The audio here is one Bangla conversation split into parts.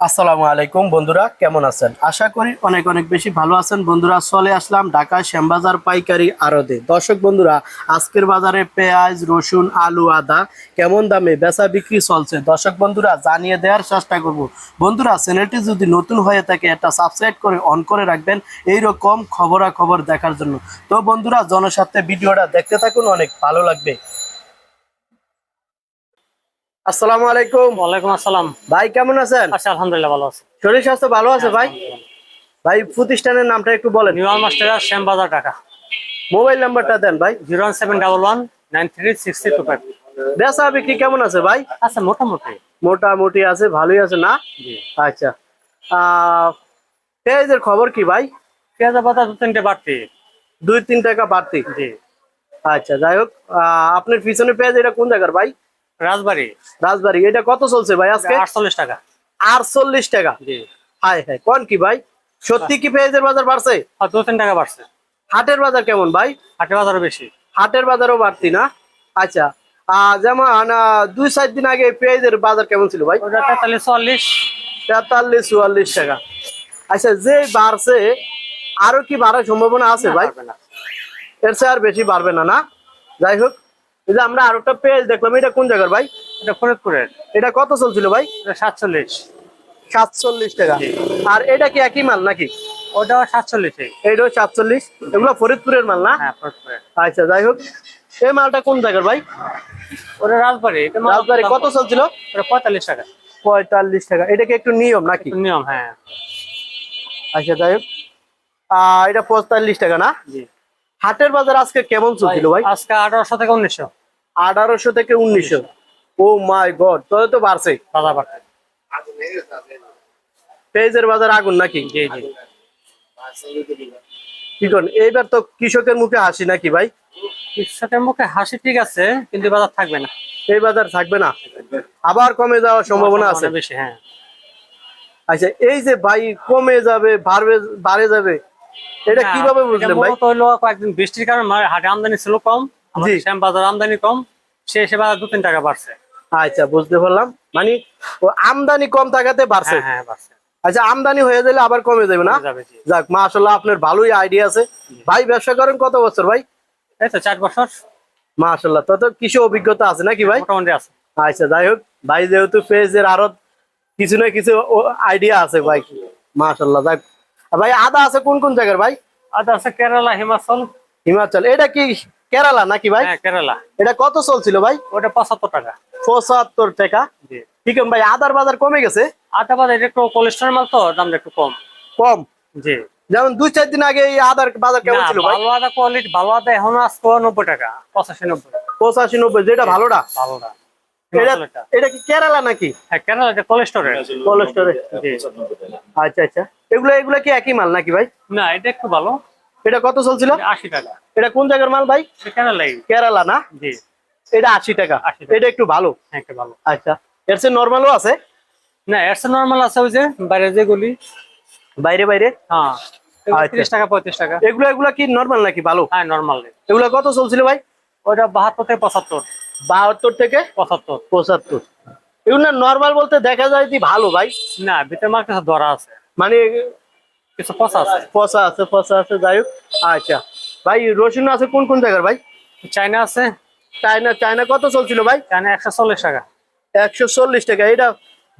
আসসালামু আলাইকুম বন্ধুরা, কেমন আছেন? আশা করি অনেক অনেক বেশি ভালো আছেন। বন্ধুরা, চলে আসলাম ঢাকা শ্যামবাজার পাইকারি আড়তে। দর্শক বন্ধুরা, আজকের বাজারে পেঁয়াজ, রসুন, আলু, আদা কেমন দামে বেচা বিক্রি চলছে? দর্শক বন্ধুরা, জানিয়ে দেওয়ার চেষ্টা করব। বন্ধুরা, চ্যানেলটি যদি নতুন হয়ে থাকে একটা সাবস্ক্রাইব করে অন করে রাখবেন এই এইরকম খবরাখবর দেখার জন্য। তো বন্ধুরা, জনস্বার্থে ভিডিওটা দেখতে থাকুন, অনেক ভালো লাগবে। আসসালামু আলাইকুম। ওয়ালাইকুম আসসালাম। ভাই কেমন আছেন? আচ্ছা আলহামদুলিল্লাহ ভালো আছে। শরীর স্বাস্থ্য ভালো আছে ভাই? ভাই প্রতিষ্ঠানের নামটা একটু বলেন। New master Shyambazar Dhaka. Mobile নাম্বারটা দেন ভাই। Zero one seven double one nine three six three two five. বেচা বিক্রি কেমন আছে ভাই? আচ্ছা মোটামুটি। মোটামুটি আছে ভালোই আছে না? জি। আচ্ছা। পেঁয়াজের খবর কি ভাই? পেঁয়াজের পাতা দু তিনটে বাড়তি। দুই তিন টাকা বাড়তি। জি। আচ্ছা যাই হোক। আহ, আপনার পিছনে পেঁয়াজ এটা কোন জায়গার ভাই? রাজবাড়ি। রাজবাড়ি এটা কত চলছে ভাই আজকে? আটচল্লিশ টাকা। আটচল্লিশ টাকা? হাই হাই কোন কি ভাই? সত্যি কি পেঁয়াজের বাজার বাড়ছে? আর দু তিন টাকা বাড়ছে। হাটের বাজার কেমন ভাই? হাটের বাজারও বেশি। হাটের বাজারও বাড়তি না? আচ্ছা যেমন দুই চার দিন আগে পেঁয়াজের বাজার কেমন ছিল ভাই? ওটা তেতাল্লিশ চুয়াল্লিশ। তেতাল্লিশ চুয়াল্লিশ টাকা। আচ্ছা যে বাড়ছে আরও কি বাড়ার সম্ভাবনা আছে ভাই। এর চেয়ে আর বেশি বাড়বে না না? যাই হোক এই যে আমরা আরও একটা পেজ দেখলাম এটা কোন জায়গার ভাই? এটা ফরিদপুরের। এটা কত চলছিল ভাই? এটা সাতচল্লিশ। সাতচল্লিশ টাকা। আর এটা কি একই মাল নাকি? ওটাও সাতচল্লিশে এইটাও সাতচল্লিশ। এগুলো ফরিদপুরের মাল না? হ্যাঁ আচ্ছা যাই হোক। এই মালটা কোন জায়গার ভাই? ওটা রাজবাড়ি। এটা রাজবাড়ি কত চলছিল? ওটা পঁয়তাল্লিশ টাকা। পঁয়তাল্লিশ টাকা। এটা কি একটু নিয়ম নাকি? নিয়ম হ্যাঁ। আচ্ছা যাই হোক। আহ, এটা পঁয়তাল্লিশ টাকা না? হাটের বাজার আজকে কেমন চলছিল ভাই? আজকে আঠারোশো থেকে উনিশশো। আঠারোশো থেকে উনিশশো। ও মাই গড তবে তো বাড়ছে। বাজার বাড়ছে। পেঁয়াজের বাজার আগুন নাকি? জি জি। কি করেন এইবার তো কৃষকের মুখে হাসি নাকি ভাই? কৃষকের মুখে হাসি ঠিক আছে কিন্তু বাজার থাকবে না। এই বাজার থাকবে না? আবার কমে যাওয়ার সম্ভাবনা আছে? বেশি হ্যাঁ। আচ্ছা এই যে ভাই কমে যাবে বাড়বে বাড়ে যাবে এটা কীভাবে বুঝলেন ভাই? কয়েকদিন বৃষ্টির কারণে হাটে আমদানি ছিল কম। শ্যাম বাজার আমদানি কম সে বাজার দু তিন টাকা বাড়ছে। আচ্ছা বুঝতে পারলাম। মানে আমদানি কম থাকাতে বাড়ছে। হ্যাঁ হ্যাঁ বাড়ছে। আচ্ছা আমদানি হয়ে গেলে আবার কমে যাবে না? যাক মাশাল্লাহ আপনার ভালোই আইডিয়া আছে। ভাই ব্যবসা করেন কত বছর ভাই? এই তো চার বছর। মাশাল্লাহ তত কিছু অভিজ্ঞতা আছে নাকি ভাই? মোটামুটি আছে। আচ্ছা যাই হোক ভাই যেহেতু পেজের আরও কিছু না কিছু আইডিয়া আছে ভাই। মাশাল্লাহ যাক। ভাই আদা আছে কোন কোন জায়গার ভাই? আর আছে কেরালা হিমাচল। হিমাচল এটা কি কেরালা নাকি ভাই? হ্যাঁ কেরালা। এটা কত চলছিল ভাই? ওটা পঁচাত্তর টাকা। পঁচাত্তর টাকা। জি। ঠিক আছে ভাই আদার বাজার কমে গেছে? আটা বাজার এটা একটু কোলেস্ট্রল মাল তো দামটা একটু কম। কম? জি। যেমন দুই চার দিন আগে এই আদার বাজার কেমন ছিল ভাই? ভালো আদা কোয়ালিটি ভালো আদা এখন আজকে নব্বই টাকা পঁচাশি নব্বই। পঁচাশি নব্বই যেটা ভালোটা ভালোটা এটা কি কেরালা নাকি? হ্যাঁ কেরালা এটা কোলেস্টোরের কোলেস্টোরে জি। আচ্ছা আচ্ছা। এগুলো এগুলো কি একই মাল নাকি ভাই? না এটা একটু ভালো। এটা কত চলছিল? আশি টাকা। এটা কোন জায়গার মাল ভাই? কেরালা না? জি। এটা আশি টাকা। এটা একটু ভালো। হ্যাঁ ভালো। আচ্ছা। এর নর্মালও আছে? না এর নর্মাল আছে ওই যে বাইরে যেগুলি বাইরে বাইরে? হ্যাঁ। আচ্ছা। তিরিশ টাকা পঁয়ত্রিশ টাকা। এগুলো এগুলো কি নর্মাল নাকি ভালো? হ্যাঁ নর্মাল এগুলো কত চলছিল ভাই? ওইটা বাহাত্তর থেকে পঁচাত্তর। বাহাত্তর থেকে পঁচাত্তর। পঁচাত্তর। এগুলো নর্মাল বলতে দেখা যায় যে ভালো ভাই? না ভিতরে মার ধরা আছে। মানে কিছু পচা আছে? পচা আছে পচা আছে যাই হোক। আচ্ছা ভাই রসুন আছে কোন কোন জায়গার ভাই? চাইনা আছে। চায়না চায়না কত চলছিল ভাই? চাইনা একশো চল্লিশ টাকা। একশো চল্লিশ টাকা। এটা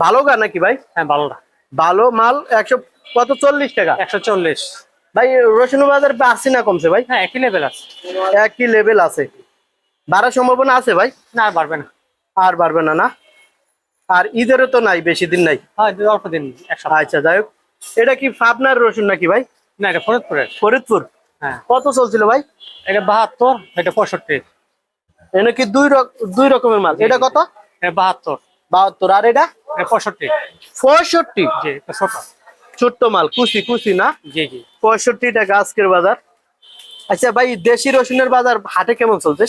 ভালো গা নাকি ভাই? হ্যাঁ ভালোটা ভালো মাল একশো কত চল্লিশ টাকা? একশো চল্লিশ। ভাই রসুন বাজার বাড়ছে না কমছে ভাই? হ্যাঁ একই লেভেল আছে। একই লেভেল আছে। বাড়ার সম্ভাবনা আছে ভাই? না আর বাড়বে না। আর বাড়বে না না? আর ঈদেরও তো নাই বেশি দিন নাই। হ্যাঁ অল্প দিন আচ্ছা যাই হোক। এটা কি পাবনার রসুন নাকি ভাই? না এটা ফরিদপুরের। ফরিদপুর? হ্যাঁ। কত চলছিল ভাই? এটা বাহাত্তর এটা পঁয়ষট্টি। এটা কি দুই দুই রকমের মাল? এটা কত? বাহাত্তর। বাহাত্তর। আর এটা? পঁয়ষট্টি। পঁয়ষট্টি। জি ছোট। ছোট্ট মাল কুচি কুচি না? জি জি। পঁয়ষট্টি টাকা আজকের বাজার। আচ্ছা ভাই দেশি রসুনের বাজার হাটে কেমন চলছে?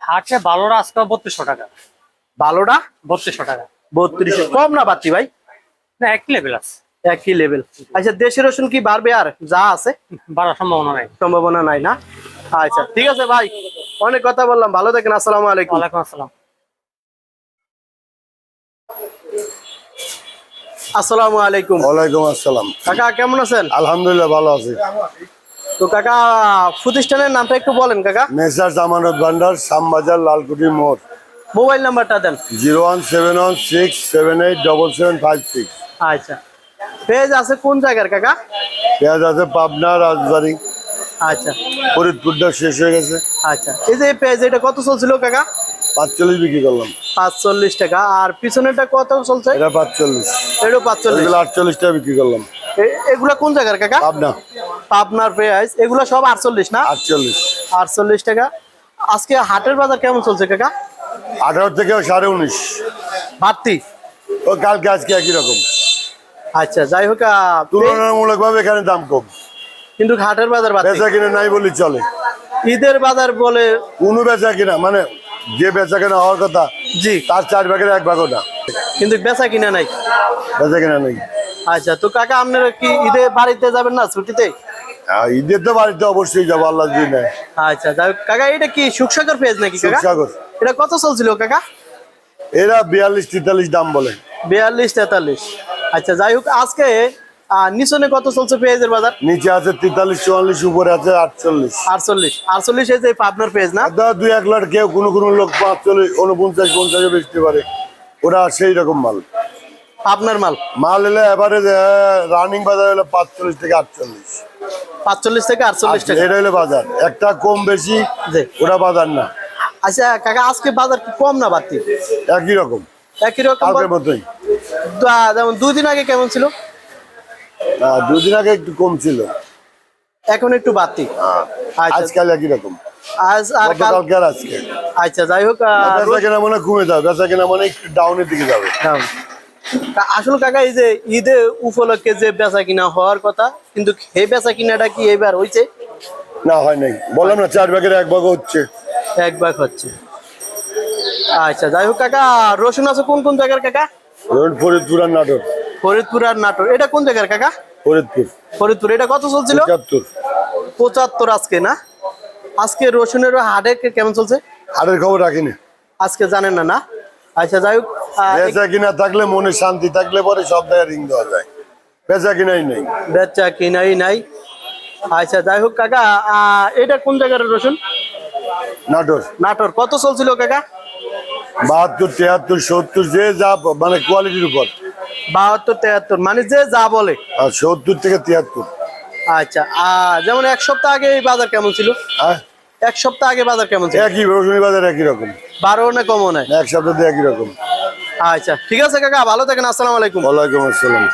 হাটে ভালোটা আজকে বত্রিশশো টাকা। ভালোটা বত্রিশশো টাকা। বত্রিশশো। কম না পাচ্ছি ভাই? না একই লেভেল আছে। একই লেভেল আচ্ছা দেশি রসুন কি বাড়বে আর যা আছে? বাড়ার সম্ভাবনা নাই। সম্ভাবনা নাই না? আচ্ছা ঠিক আছে ভাই অনেক কথা বললাম। ভালো থাকেন আসসালামু আলাইকুম। ওয়ালাইকুম আসসালাম। আসসালামু আলাইকুম। ওয়ালাইকুম আসসালাম। কাকা কেমন আছেন? আলহামদুলিল্লাহ ভালো আছি। তো কাকা প্রতিষ্ঠানের নামটা একটু বলেন কাকা। মেসার জামানত ভান্ডার শ্যামবাজার লালকুটি মোড়। মোবাইল নাম্বারটা দেন। Zero one seven one six seven eight double seven five six. আচ্ছা। পেজ আছে কোন জায়গার কাকা? পেঁয়াজ আছে পাবনা রাজবাড়ি। আচ্ছা। ফরিদপুরটা শেষ হয়ে গেছে। আচ্ছা। এই যে পেজ এটা কত চলছিল কাকা? পাঁচচল্লিশ বিক্রি করলাম। পাঁচচল্লিশ টাকা। আর পিছনেরটা কত চলছে? এটা পাঁচচল্লিশ। এটাও পাঁচচল্লিশ। আটচল্লিশ টাকা বিক্রি করলাম। এগুলা কোন জায়গার কাকা? পাবনা। পাবনার পেঁয়াজ। এগুলা সব আটচল্লিশ না? আটচল্লিশ। আটচল্লিশ টাকা। আজকে হাটের বাজার কেমন চলছে কাকা? আঠারো থেকে সাড়ে উনিশ। বাড়তি। ও কালকে আজকে একই রকম। আচ্ছা যাই হোক তুলনামূলক ভাবে এখানে দাম কম। কিন্তু হাটের বাজার বেচা কিনা নাই বলি চলে। ঈদের বাজার বলে কোনো বেচা কিনা মানে যে বেচা কিনা হওয়ার কথা জি। তার চার ভাগের এক ভাগও না। কিন্তু বেচা কিনা নাই। বেচা কিনা নেই। আচ্ছা তো কাকা আপনারা কি ঈদে বাড়িতে যাবেন না ছুটিতে? ঈদের তো বাড়িতে অবশ্যই যাব আল্লাহ দিন আচ্ছা কাকা এটা কি সুখসাগর পেঁয়াজ নাকি কাকা? সাগর এটা কত চলছিল কাকা? এরা বিয়াল্লিশ তেতাল্লিশ দাম বলে। বিয়াল্লিশ তেতাল্লিশ। আচ্ছা যাই হোক আজকে নিচনে কত চলছে পেঁয়াজের বাজার? নিচে আছে তেতাল্লিশ চুয়াল্লিশ উপরে আছে আটচল্লিশ। আটচল্লিশ। আটচল্লিশ এই যে পাবনার পেঁয়াজ না? ধর দুই এক লাখ কেউ কোনো কোনো লোক পাঁচচল্লিশ উনপঞ্চাশ পঞ্চাশে বেচতে পারে। ওরা সেই রকম মাল। আপনার মাল? মাল এলে এবারে রানিং বাজার হলো পাঁচচল্লিশ থেকে আটচল্লিশ। পাঁচচল্লিশ থেকে আটচল্লিশ টাকা এটা হলো বাজার। একটা কম বেশি। ওরা বাজার না। আচ্ছা কাকা আজকে বাজার কি কম না বাড়তি? একই রকম। একই রকম মতোই। যেমন দুই দিন আগে কেমন ছিল? দুদিন আগে একটু কম ছিল। এখন একটু বাড়তি। আচ্ছা। আজকাল একই রকম। আজ আর কাল আর আজকে। আচ্ছা যাই হোক বেচা কেনা মানে কমে যাবে বেচা কেনা মানে একটু ডাউনের দিকে যাবে। আসলে কাকা এই যে ঈদে উপলক্ষে যে বেচা কিনা হওয়ার কথা কিন্তু বেচা কিনাটা কি এবার হয়েছে না হয় নাই। বললাম না চার ভাগের এক ভাগ হচ্ছে। এক ভাগ হচ্ছে। আচ্ছা যাই হোক কাকা রসুন আছে কোন কোন জায়গার কাকা? ফরিদপুর আর নাটোর। ফরিদপুর আর নাটোর। এটা কোন জায়গার কাকা? ফরিদপুর। ফরিদপুর। এটা কত চলছিল? পঁচাত্তর। পঁচাত্তর আজকে না? আজকে রসুনের হাটে কে- কেমন চলছে? হাটের খবর রাখিনি। আজকে জানেন না না? আচ্ছা যাই হোক বেচা কিনা থাকলে মনে শান্তি থাকলে পরে সব জায়গায় রিং দেওয়া যায়। বেচা কিনাই নেই। বেচা কিনাই নাই। আচ্ছা যাই হোক কাকা আহ, এটা কোন জায়গার রসুন? নাটোর। নাটোর। কত চলছিল কাকা? বাহাত্তর তেহাত্তর সত্তর যে যা মানে কোয়ালিটির উপর। বাহাত্তর তেহাত্তর মানে যে যা বলে। আর সত্তর থেকে তিয়াত্তর। আচ্ছা আর যেমন এক সপ্তাহ আগে এই বাজার কেমন ছিল? হ্যাঁ। এক সপ্তাহ আগে বাজার কেমন ছিল? একই রসুনি বাজার একই রকম। বারো না কমও নাই? এক সপ্তাহে একই রকম। আচ্ছা ঠিক আছে কাকা ভালো থাকেন আসসালামু আলাইকুম। ওয়ালাইকুম আসসালাম।